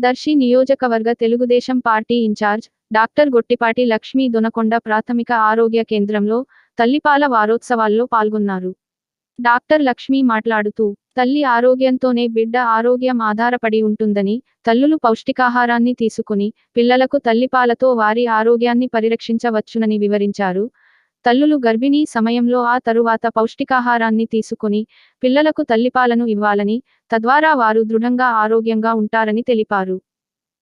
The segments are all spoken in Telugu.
దర్శి నియోజకవర్గ Telugu Desam party incharge doctor Gottipati Lakshmi Donakonda ప్రాథమిక ఆరోగ్య కేంద్రంలో తల్లిపాల వారోత్సవాల్లో పాల్గొన్నారు. డాక్టర్ లక్ష్మీ మాట్లాడుతూ తల్లి ఆరోగ్యంతోనే బిడ్డ ఆరోగ్యం ఆధారపడి ఉంటుందని తల్లులు పౌష్టికాహారాన్ని తీసుకుని పిల్లలకు తల్లిపాలతో వారి ఆరోగ్యాన్ని పరిరక్షించవచ్చునని వివరించారు. తల్లులు గర్భిణీ సమయంలో ఆ తరువాత పౌష్టికాహారాన్ని తీసుకుని పిల్లలకు తల్లిపాలను ఇవ్వాలని తద్వారా వారు దృఢంగా ఆరోగ్యంగా ఉంటారని తెలిపారు.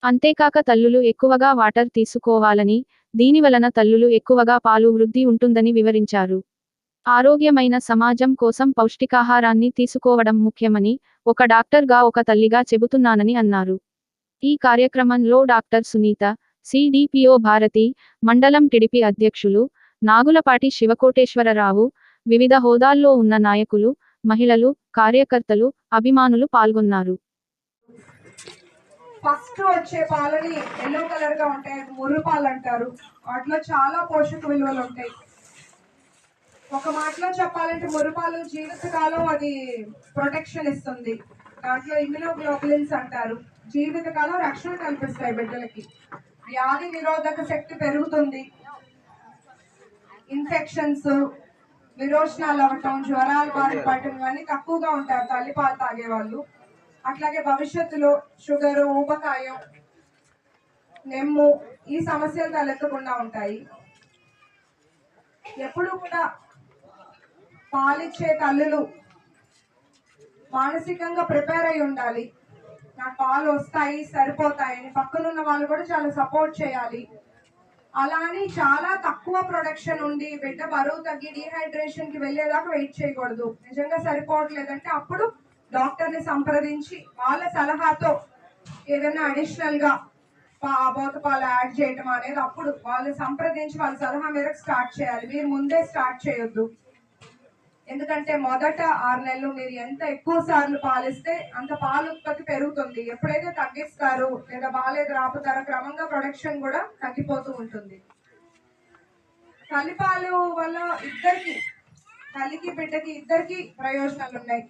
అంతేకాక తల్లులు ఎక్కువగా వాటర్ తీసుకోవాలని దీనివలన తల్లులు ఎక్కువగా పాలు వృద్ధి ఉంటుందని వివరించారు. ఆరోగ్యమైన సమాజం కోసం పౌష్టికాహారాన్ని తీసుకోవడం ముఖ్యమని ఒక డాక్టర్గా ఒక తల్లిగా చెబుతున్నానని అన్నారు. ఈ కార్యక్రమంలో డాక్టర్ సునీత సిడిపిఓ భారతి మండలం టిడిపి అధ్యక్షులు నాగులపాటి శివకోటేశ్వరరావు వివిధ హోదాల్లో ఉన్న నాయకులు మహిళలు కార్యకర్తలు అభిమానులు పాల్గొన్నారు. ఫస్ట్ వచ్చే పాలని ఎల్లో కలర్గా ఉంటాయి ముర్రు పాలు అంటారు. వాటిలో చాలా పోషక విలువలు ఉంటాయి. ఒక మాటలో చెప్పాలంటే మురుపాలు జీవితకాలం అది ప్రొటెక్షన్ ఇస్తుంది. దాంట్లో ఇమ్యునోగ్లోబులిన్స్ అంటారు. జీవితకాలం రక్షణ కల్పిస్తాయి బిడ్డలకి. వ్యాధి నిరోధక శక్తి పెరుగుతుంది. ఇన్ఫెక్షన్స్ విరోచనాలు అవ్వటం జ్వరాలు బారిన పడటం ఇవన్నీ తక్కువగా ఉంటారు తల్లిపాలు తాగేవాళ్ళు. అట్లాగే భవిష్యత్తులో షుగరు ఊబకాయం నెమ్ము ఈ సమస్యలు తలెత్తకుండా ఉంటాయి. ఎప్పుడు కూడా పాలిచ్చే తల్లులు మానసికంగా ప్రిపేర్ అయి ఉండాలి. నాకు పాలు వస్తాయి సరిపోతాయని పక్కనున్న వాళ్ళు కూడా చాలా సపోర్ట్ చేయాలి. అలా అని చాలా తక్కువ ప్రొడక్షన్ ఉండి బిడ్డ బరువు తగ్గి డీహైడ్రేషన్కి వెళ్ళేదాకా వెయిట్ చేయకూడదు. నిజంగా సరిపోవట్లేదంటే అప్పుడు డాక్టర్ని సంప్రదించి వాళ్ళ సలహాతో ఏదైనా అడిషనల్గా పాలు యాడ్ చేయటం అనేది అప్పుడు వాళ్ళు సంప్రదించి వాళ్ళ సలహా మేరకు స్టార్ట్ చేయాలి. మీరు ముందే స్టార్ట్ చేయొద్దు. ఎందుకంటే మొదట ఆరు నెలలు మీరు ఎంత ఎక్కువ సార్లు పాలిస్తే అంత పాల ఉత్పత్తి పెరుగుతుంది. ఎప్పుడైతే తగ్గిస్తారు లేదా బాగాలేదు రాపుతారో క్రమంగా ప్రొడక్షన్ కూడా తగ్గిపోతూ ఉంటుంది. తల్లిపాలు వల్ల ఇద్దరికి తల్లికి బిడ్డకి ఇద్దరికి ప్రయోజనాలు ఉన్నాయి